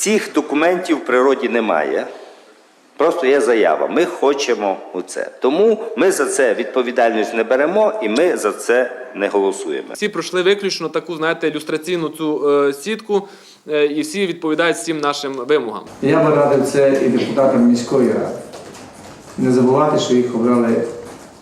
Цих документів в природі немає. Просто є заява. Ми хочемо оце. Тому ми за це відповідальність не беремо і ми за це не голосуємо. Всі пройшли виключно таку, знаєте, ілюстраційну цю е, сітку, е, і всі відповідають всім нашим вимогам. Я би радив це і депутатам міської ради. Не забувати, що їх обрали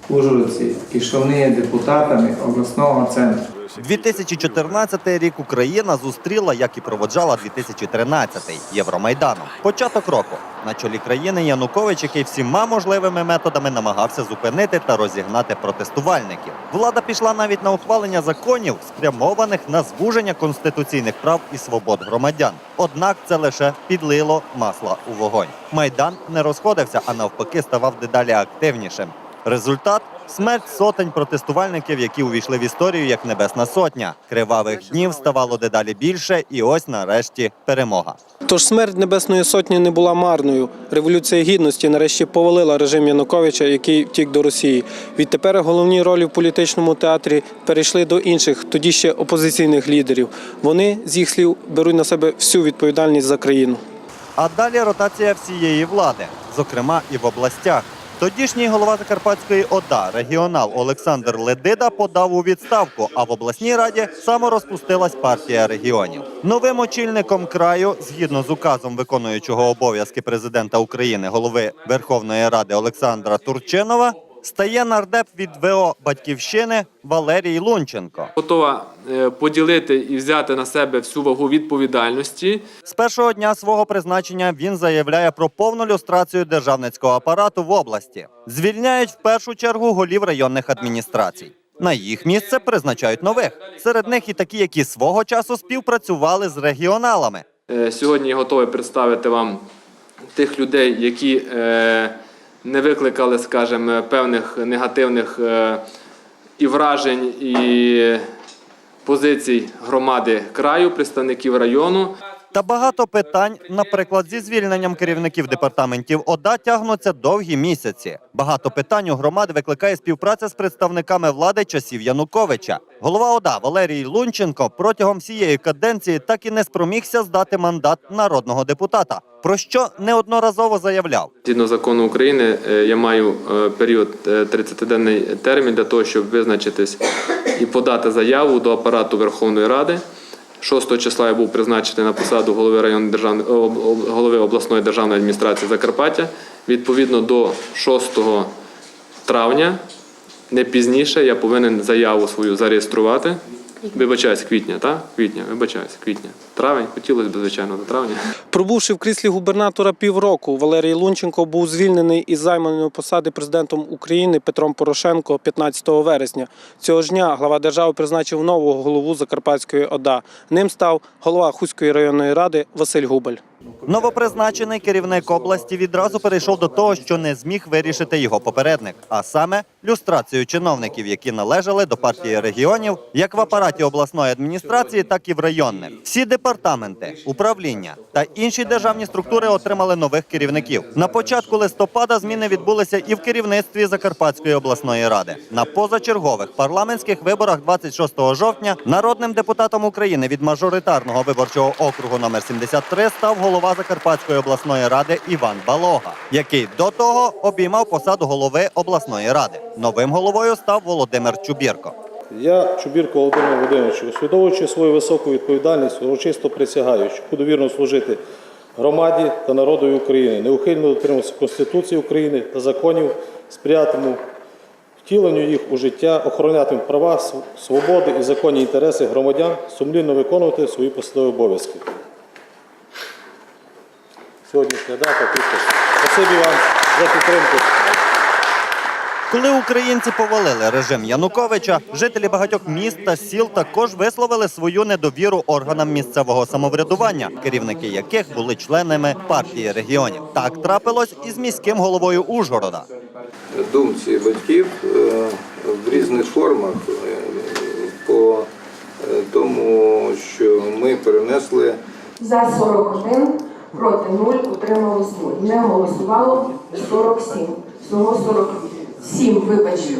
ужгородці що депутатами обласного центру. 2014 рік Україна зустріла, як і проводжала 2013 Євромайданом. Початок року на чолі країни Янукович, який всіма можливими методами намагався зупинити та розігнати протестувальників. Влада пішла навіть на ухвалення законів, спрямованих на звуження конституційних прав і свобод громадян. Однак це лише підлило масла у вогонь. Майдан не розходився, а навпаки ставав дедалі активнішим. Результат смерть сотень протестувальників, які увійшли в історію як Небесна Сотня. Кривавих днів ставало дедалі більше, і ось нарешті перемога. Тож смерть Небесної Сотні не була марною. Революція гідності нарешті повалила режим Януковича, який втік до Росії. Відтепер головні ролі в політичному театрі перейшли до інших, тоді ще опозиційних лідерів. Вони, з їх слів, беруть на себе всю відповідальність за країну. А далі ротація всієї влади, зокрема і в областях. Тодішній голова Закарпатської ОДА, регіонал Олександр Ледида, подав у відставку, а в обласній раді саморозпустилась партія регіонів. Новим очільником краю, згідно з указом виконуючого обов'язки президента України, голови Верховної Ради Олександра Турчинова, стає нардеп від ВО Батьківщини Валерій Лунченко. Готова е, поділити і взяти на себе всю вагу відповідальності. З першого дня свого призначення він заявляє про повну люстрацію державницького апарату в області. Звільняють в першу чергу голів районних адміністрацій. На їх місце призначають нових. Серед них і такі, які свого часу співпрацювали з регіоналами. Е, Сьогодні я готовий представити вам тих людей, які е, не викликали, скажімо, певних негативних е, і вражень, і позицій громади краю, представників району. Та багато питань, наприклад, зі звільненням керівників департаментів ОДА тягнуться довгі місяці. Багато питань у громади викликає співпраця з представниками влади часів Януковича. Голова ОДА Валерій Лунченко протягом всієї каденції так і не спромігся здати мандат народного депутата, про що неодноразово заявляв. Згідно закону України, е, я маю е, період е, 30-денний термін для того, щоб визначитись і подати заяву до апарату Верховної Ради. 6 числа я був призначений на посаду голови районної державної об- голови обласної державної адміністрації Закарпаття. Відповідно до 6 травня, не пізніше, я повинен заяву свою зареєструвати. Вибачаюсь, квітня, так? Квітня, вибачаюсь, квітня. Травень, хотілося б, звичайно, до травня. Пробувши в кріслі губернатора півроку, Валерій Лунченко був звільнений із займаної посади президентом України Петром Порошенко 15 вересня. Цього ж дня глава держави призначив нового голову Закарпатської ОДА. Ним став голова Хуської районної ради Василь Губаль. Новопризначений керівник області відразу перейшов до того, що не зміг вирішити його попередник, а саме люстрацію чиновників, які належали до партії регіонів, як в апараті обласної адміністрації, так і в районних. Всі департаменти, управління та інші державні структури отримали нових керівників. На початку листопада зміни відбулися і в керівництві Закарпатської обласної ради. На позачергових парламентських виборах 26 жовтня народним депутатом України від мажоритарного виборчого округу номер 73 став голова Закарпатської обласної ради Іван Балога, який до того обіймав посаду голови обласної ради. Новим головою став Володимир Чубірко. Я, Чубірко Володимир Володимирович, усвідомлюючи свою високу відповідальність, урочисто присягаю, що буду вірно служити громаді та народові України, неухильно дотримуватися Конституції України та законів, сприятиму втіленню їх у життя, охоронятиму права, свободи і законні інтереси громадян, сумлінно виконувати свої посадові обов'язки. Сьогоднішня дата. Спасибі вам за підтримку. Коли українці повалили режим Януковича, жителі багатьох міст та сіл також висловили свою недовіру органам місцевого самоврядування, керівники яких були членами партії регіонів. Так трапилось і з міським головою Ужгорода. думці батьків е, в різних формах е, по е, тому, що ми перенесли За 41, проти 0, утрималось 0. Не голосувало 47. Всього 47, вибачте,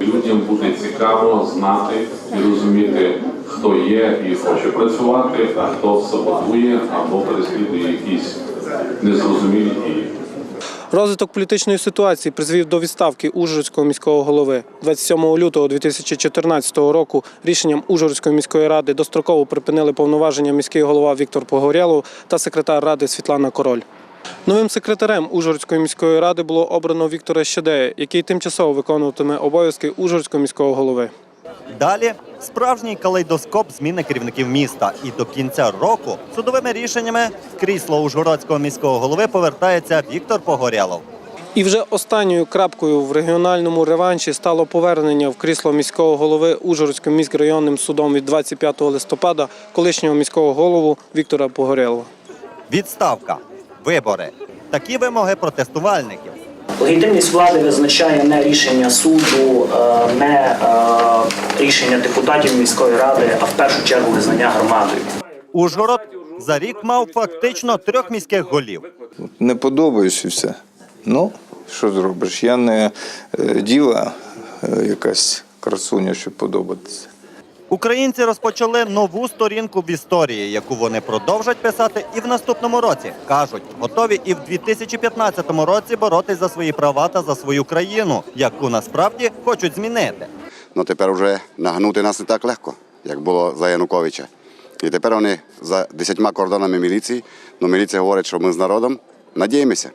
Людям буде цікаво знати і розуміти, хто є і хоче працювати, а хто саботує або переслідує якісь незрозумілі дії. Розвиток політичної ситуації призвів до відставки Ужгородського міського голови. 27 лютого 2014 року рішенням Ужгородської міської ради достроково припинили повноваження міський голова Віктор Погорєлов та секретар ради Світлана Король. Новим секретарем Ужгородської міської ради було обрано Віктора Щедея, який тимчасово виконуватиме обов'язки Ужгородського міського голови. Далі справжній калейдоскоп зміни керівників міста. І до кінця року судовими рішеннями в крісло Ужгородського міського голови повертається Віктор Погорєлов. І вже останньою крапкою в регіональному реванші стало повернення в крісло міського голови Ужгородським міськрайонним судом від 25 листопада колишнього міського голову Віктора Погорєлова. Відставка, вибори. Такі вимоги протестувальників. Легітимність влади визначає не рішення суду, е, не е, рішення депутатів міської ради, а в першу чергу визнання громадою. Ужгород за рік мав фактично трьох міських голів. Не подобаюсь і все. Ну, що зробиш? Я не е, діва е, якась красуня, щоб подобатися. Українці розпочали нову сторінку в історії, яку вони продовжать писати і в наступному році. кажуть, готові і в 2015 році боротись за свої права та за свою країну, яку насправді хочуть змінити. Ну тепер вже нагнути нас не так легко, як було за Януковича. І тепер вони за десятьма кордонами міліції. Ну, міліція говорить, що ми з народом надіємося.